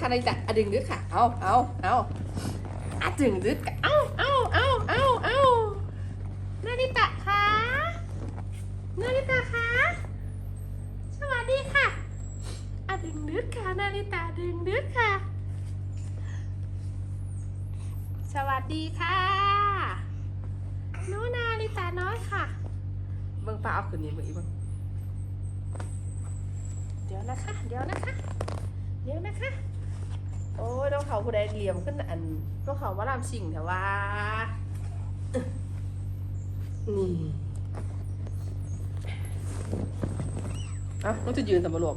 ค่ะนาริตะอะดึงดึกค่ะ เอาเอาเอาอะดึงดึกค่ะเอาเอาเอาเอาเอานาริตะคะนาริตะคะ สวัสดีค่ะอะดึงดึกค่ะนาริตะดึงดึกค่ะ สวัสดีค่ะหนูนาริตะน้อยค่ะ เบิ่งป้าเอาคืนนี้เบิ่งอีกเบิ่งเดี๋ยวนะคะ เดี๋ยวนะคะ เดี๋ยวนะคะ โอ้ยต้องเขาผู้ใดเหลี่ยมขึ้นอันต้องเขาว่าลามชิงแต่ว่านี่เอ้าต้องจะยืนสมบรวก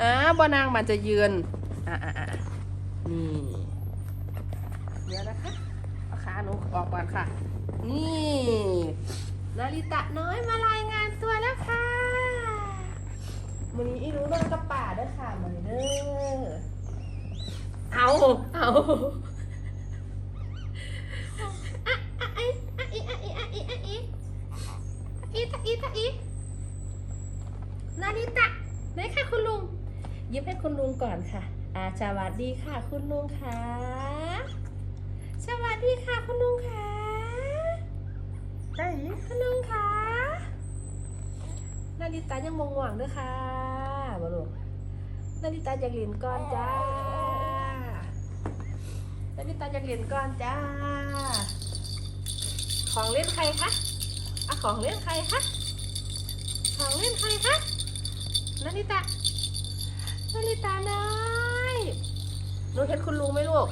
อ่าบอนางมันจะยืนอะอะอะนี่เดี๋ยวนะคะเอาขาหนูออกก่อนค่ะ นี่นาริตะน้อยมารายงานตัวแล้วค่ะวันนี้อีรู้นอนกับป่าด้วยค่ะมันเด้อ เอาเอาอะอะอีอะอีอะอีอะอีอะอีอีตะอีตะอีนาริตะไหนค่ะคุณลุง ยิ้มให้คุณลุงก่อนค่ะ อาสวัสดีค่ะ คุณลุงค่ะ สวัสดีค่ะ คุณลุงค่ะได้คุณลุงค่ะนาริตายังมองหวังด้วยค่ะบลูกนาริตาอยากเรียนก่อนจ้า นาริตาอยากเรียนก่อนจ้า ของเล่นใครคะอะของเล่นใครคะ ของเล่นใครคะนาริตานาริตาน้อยหนูเห็นคุณลุงไหมลูก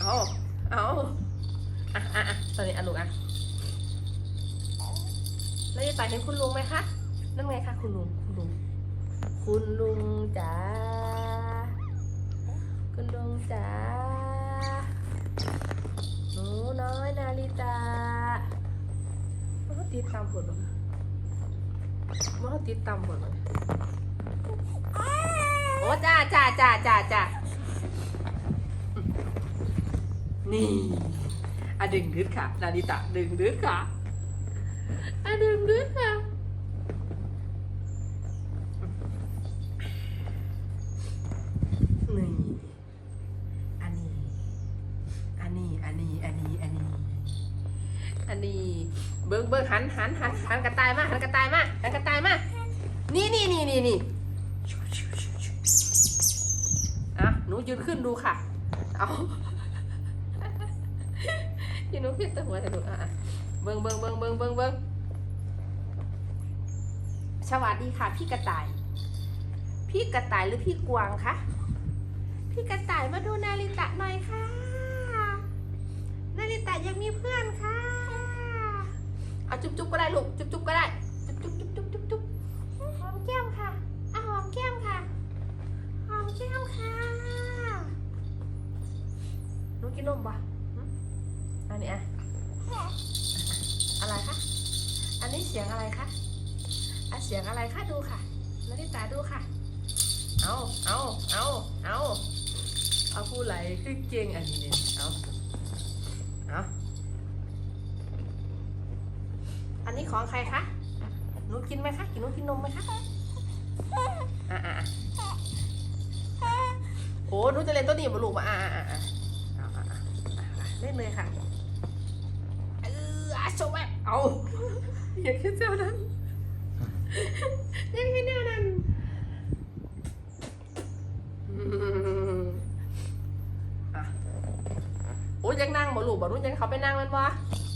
เอาเอาอะอะอะตอนนี้อะลูกอะแล้วจะตาเห็นคุณลุงไหมคะ นั่นไงคะคุณลุง คุณลุง คุณลุงจ๋าคุณลุงจ๋า ริตามันก็ติดตามผลเลยมันก็ติดตามผลเลยโอ้จ้าจ้าจ้าจ้าจ้านี่อะดึงดึกค่ะนาริตะดึงดึกค่ะอะดึงดึกค่ะ เบิ้งเบิ้งหันหันหันหันกระต่ายมาหันกระต่ายมาหันกระต่ายมานี่นี่นี่นี่นี่อะหนูยืนขึ้นดูค่ะ เอาพี่นุ๊กพี่ตหัวแต่ดูอะอะเบิ้งเบิ้งเบิ้งเบิ้งเบิ้งเบิ้งสวัสดีค่ะ พี่กระต่าย พี่กระต่ายหรือพี่กวางคะพี่กระต่ายมาดูนาริตะหน่อยค่ะ นาริตะยังมีเพื่อนค่ะ เอาจุ๊บจุ๊บก็ได้ลูกจุ๊บจุ๊บก็ได้จุ๊บจุ๊บจุ๊บจุ๊บจุ๊บจุ๊บหอมแก้มค่ะอะหอมแก้มค่ะหอมแก้มค่ะหนูกินนมปะอันนี้อะอะไรคะอันนี้เสียงอะไรคะอะเสียงอะไรคะดูค่ะนาริตาดูค่ะ เอาเอาเอาเอาเอาผู้ไหลคือเก่งอันนี้เนี่ยเอาเอาอั นนี้ของใครคะ หนูกินไหมคะ กินหนูกินนมไหมคะอะอะอะโอ้หนูจะเล่นตัวนี้มาลูกมาอะอะอะเอะอะอะเล่นเลยค่ะ เอออาโชว์แบบเอาอย่าคิดเจ้านั้นยังแค่แนวนั้นอืมอะโอ้ยยังนั่งบ่ลูกบ่นู้นยังเขาไปนั่งมันวะ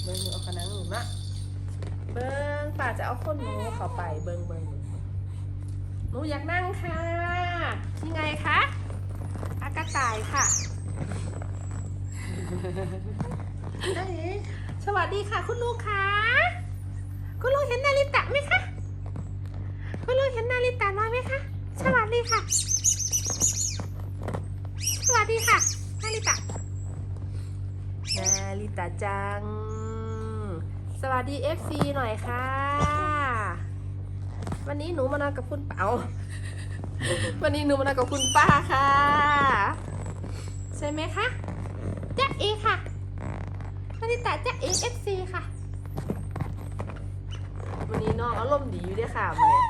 เบิ้งเอาขนั่งหนูนะ เบิ้งป่าจะเอาคนหนูเขาไปเบิ้งเบิ้งหนูอยากนั่งค่ะยังไงคะอากระต่ายค่ะสวัสดีค่ะ คุณลุงค่ะ คุณลุงเห็นนาริตะไหมคะ คุณลุงเห็นนาริตะน้อยไหมคะ สวัสดีค่ะ สวัสดีค่ะ นาริตะ นาริตะจัง สวัสดี FC หน่อยค่ะ วันนี้หนูมานอนกับคุณเป๋า วันนี้หนูมานอนกับคุณป้าค่ะ ใช่ไหมคะจ๊ะเอค่ะนาริตะจะเอฟซีค่ะ วันนี้น้องอารมณ์ดีอยู่เด้วยค่ะวันนี้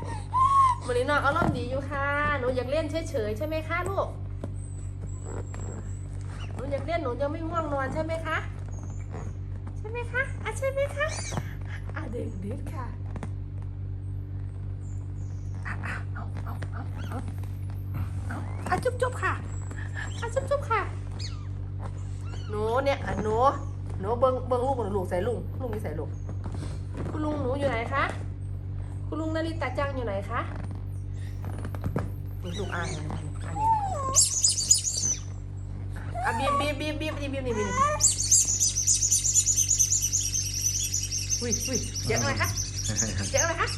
วันนี้น้องอารมณ์ดีอยู่ค่ะ หนูอยากเล่นเฉยๆใช่ไหมคะลูกอยากเล่นหนูยังไม่ง่วงนอนใช่ไหมคะใช่ไหมคะอะใช่ไหมคะอะเด็กดิดค่ะอะอะเอาเอาเอาเอาเอาอะจุ๊บจุ๊บค่ะอะจุ๊บจุ๊บค่ะหนูเนี่ยอะหนูหนูเบิ้งเบิ้งลูกหนูลูกใส่ลุงลุงนี่ใส่ลูกคุณลุงหนูอยู่ไหนคะคุณลุงนาริตาจังอยู่ไหนคะลูกอ่านเลยอ่านนี่อะบีบบีบบีบบีบบีบบีบนี่บีบนี่ อุ้ยอุ้ยเสียงอะไรคะเสียงอะไรคะ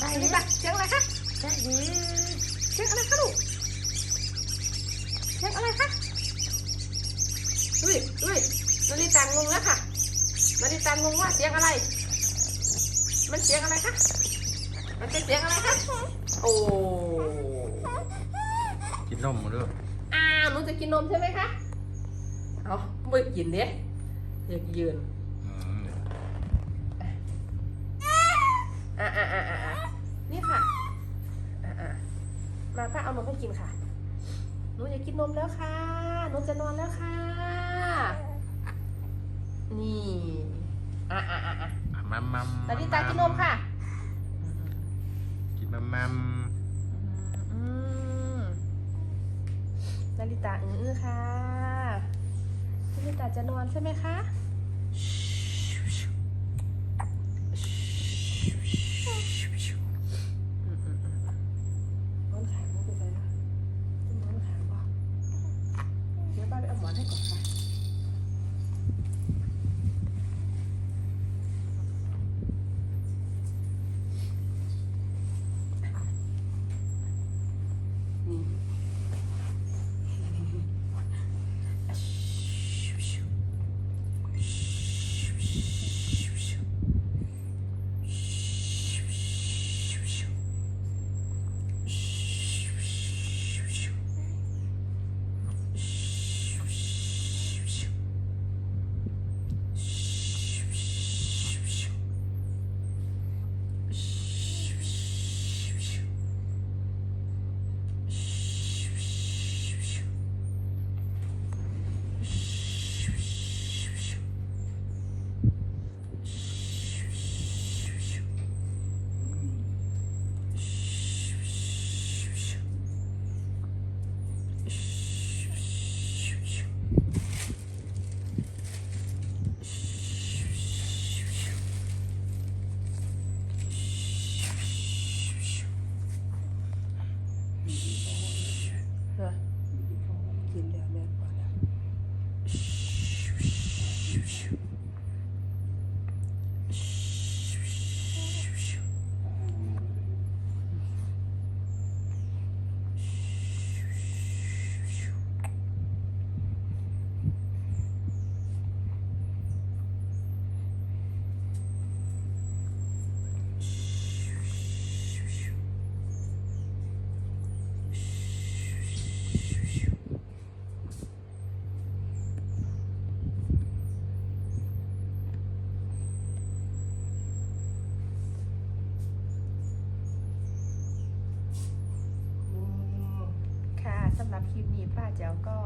ได้ยินปะเสียงอะไรคะได้ยินเสียงอะไรคะลูกเสียงอะไรคะอุ้ยอุ้ยนาริตางงแล้วค่ะนาริตางงว่าเสียงอะไร มันเสียงอะไรคะมันเป็นเสียงอะไรคะโอ้กินนมมาด้วยอ้าวหนูจะกินนมใช่ไหมคะเอาไม่กินเด้อยากยืน อ่าอ่าอ่าอ่านี่ค่ะอ่าอ่ามาป้าเอานมให้กินค่ะ หนูอยากกินนมแล้วค่ะ หนูจะนอนแล้วค่ะ นี่อ่าอ่าอ่าอ่าอะมัมมัมนาริตากินนมค่ะ กินมัมมัมอืมนาริตาอื้อๆค่ะนาริตาจะนอนใช่ไหมคะ คลิปนี้ป้าแจ๋วก็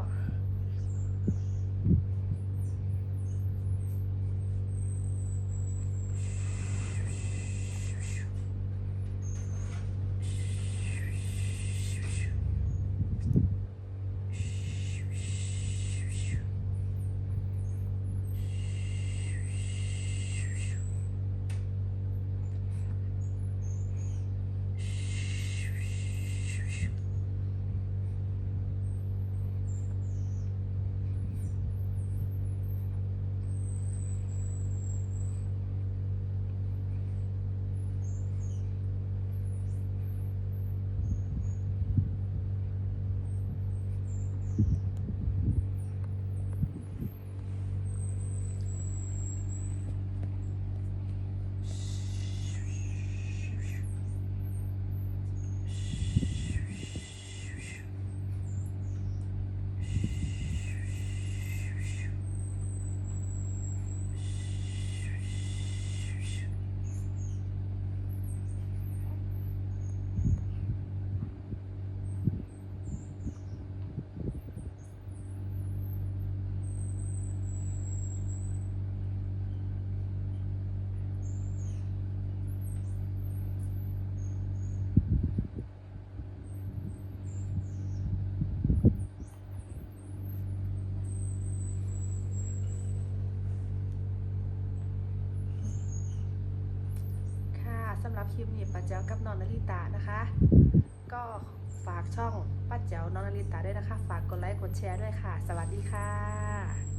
คลิปนี้ป้าแจ๋วกับน้องนาริตานะคะ ก็ฝากช่องป้าแจ๋วน้องนาริตาด้วยนะคะ ฝากกดไลค์กดแชร์ด้วยค่ะ สวัสดีค่ะ